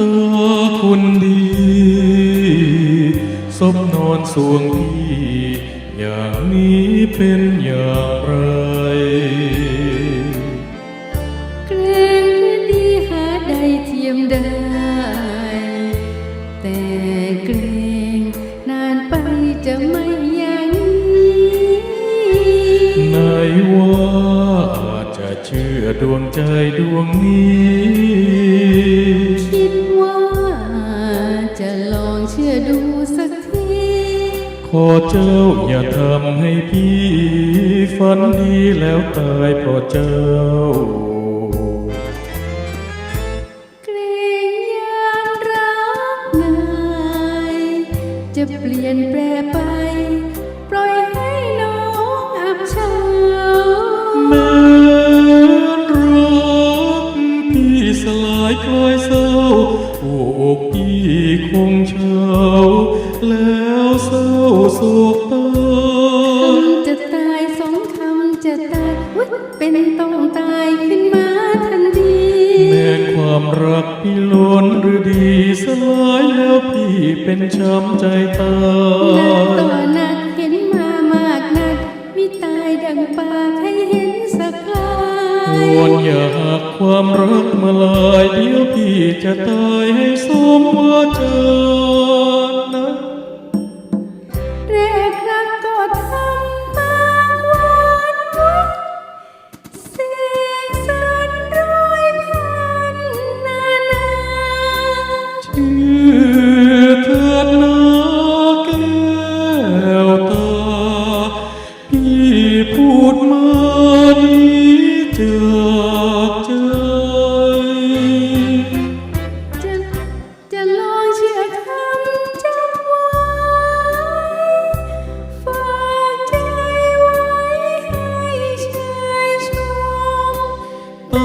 ตาคนดีสมนอนสวงพี่ อย่างนี้เป็นอย่างไรเกรงที่ดีหาใดเทียมได้ แต่เกรงนานไปจะไม่ยังไหนว่าจะเชื่อดวงใจดวงนี้ ขอเจ้าอย่าทำให้พี่ฝันดีแล้วตายเพราะเจ้า เกรงยามรักนายจะเปลี่ยนแปลไป ปล่อยให้น้องอับเฉาแม้รักพี่สลายคลายเศร้า หัวอกพี่คงเฉาแล้วเศร้าโศกตาคำจะตายสองคำจะตายอุ๊ยเป็นต้องตายขึ้นมาทันทีแม้ความรักพี่ล้นหรือดีสลายแล้วพี่เป็นช้ำใจตาห ควรอยากความรักมาลายเดี๋ยวพี่จะตายให้สมว่าเจอนะแรกรักก็ทำปากวานวัดเสียงสันร้อยพันนานาชื่อเธอนาแก้ตาพี่พูดมา จากใจ จะจะลองเชื่คำจำไว้ฝากใจไว้ให้ชายชมอ่